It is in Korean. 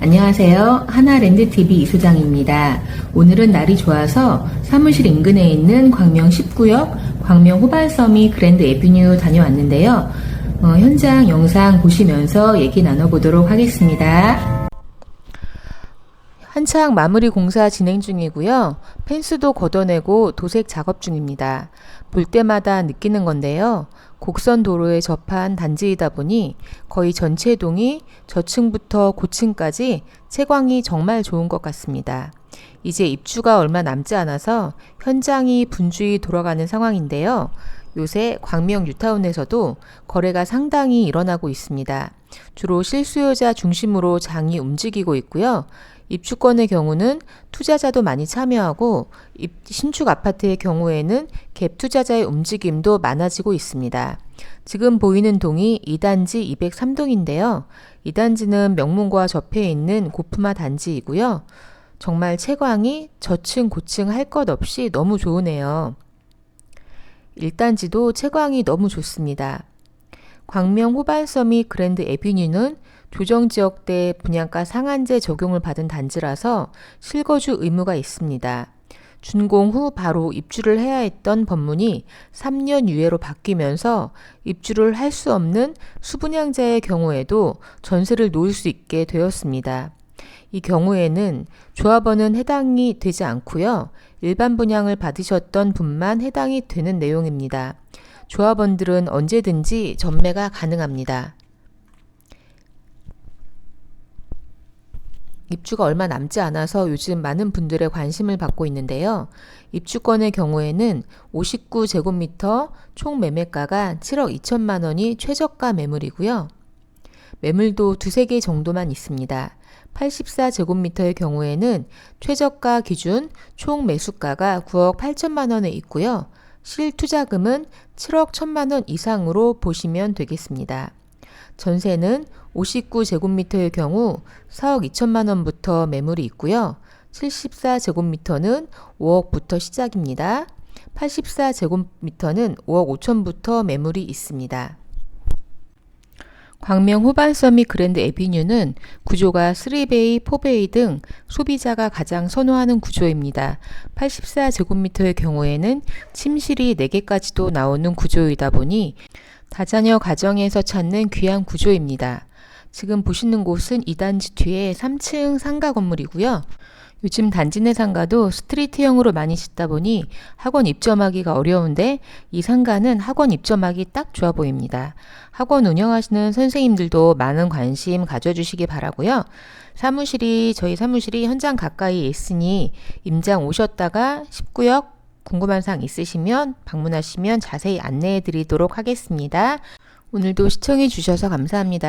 안녕하세요. 하나랜드TV 이수장입니다. 오늘은 날이 좋아서 사무실 인근에 있는 광명 10구역 광명 호반섬이 그랜드 에비뉴 다녀왔는데요. 어, 현장 영상 보시면서 얘기 나눠보도록 하겠습니다. 한창 마무리 공사 진행 중이고요. 펜스도 걷어내고 도색 작업 중입니다. 볼 때마다 느끼는 건데요. 곡선 도로에 접한 단지이다 보니 거의 전체 동이 저층부터 고층까지 채광이 정말 좋은 것 같습니다. 이제 입주가 얼마 남지 않아서 현장이 분주히 돌아가는 상황인데요. 요새 광명 뉴타운에서도 거래가 상당히 일어나고 있습니다. 주로 실수요자 중심으로 장이 움직이고 있고요. 입주권의 경우는 투자자도 많이 참여하고 입- 신축 아파트의 경우에는 갭 투자자의 움직임도 많아지고 있습니다. 지금 보이는 동이 2단지 203동인데요. 2단지는 명문과 접해 있는 고품화 단지이고요. 정말 채광이 저층 고층 할 것 없이 너무 좋으네요. 1단지도 채광이 너무 좋습니다. 광명 호반섬이 그랜드 에비뉴는 조정지역대 분양가 상한제 적용을 받은 단지라서 실거주 의무가 있습니다. 준공 후 바로 입주를 해야 했던 법문이 3년 유예로 바뀌면서 입주를 할 수 없는 수분양자의 경우에도 전세를 놓을 수 있게 되었습니다. 이 경우에는 조합원은 해당이 되지 않고요. 일반 분양을 받으셨던 분만 해당이 되는 내용입니다. 조합원들은 언제든지 전매가 가능합니다. 입주가 얼마 남지 않아서 요즘 많은 분들의 관심을 받고 있는데요. 입주권의 경우에는 59제곱미터 총 매매가가 7억 2천만 원이 최저가 매물이고요. 매물도 두세 개 정도만 있습니다. 84제곱미터의 경우에는 최저가 기준 총 매수가가 9억 8천만 원에 있고요. 실투자금은 7억 1천만 원 이상으로 보시면 되겠습니다. 전세는 59제곱미터의 경우 4억 2천만 원부터 매물이 있고요. 74제곱미터는 5억부터 시작입니다. 84제곱미터는 5억 5천부터 매물이 있습니다. 광명 호반섬이 그랜드 에비뉴는 구조가 3베이, 4베이 등 소비자가 가장 선호하는 구조입니다. 84제곱미터의 경우에는 침실이 4개까지도 나오는 구조이다 보니 다자녀 가정에서 찾는 귀한 구조입니다. 지금 보시는 곳은 2단지 뒤에 3층 상가 건물이고요. 요즘 단지 내 상가도 스트리트형으로 많이 짓다 보니 학원 입점하기가 어려운데 이 상가는 학원 입점하기 딱 좋아 보입니다. 학원 운영하시는 선생님들도 많은 관심 가져주시기 바라고요. 사무실이 저희 사무실이 현장 가까이 있으니 임장 오셨다가 19역 궁금한 사항 있으시면 방문하시면 자세히 안내해 드리도록 하겠습니다. 오늘도 시청해 주셔서 감사합니다.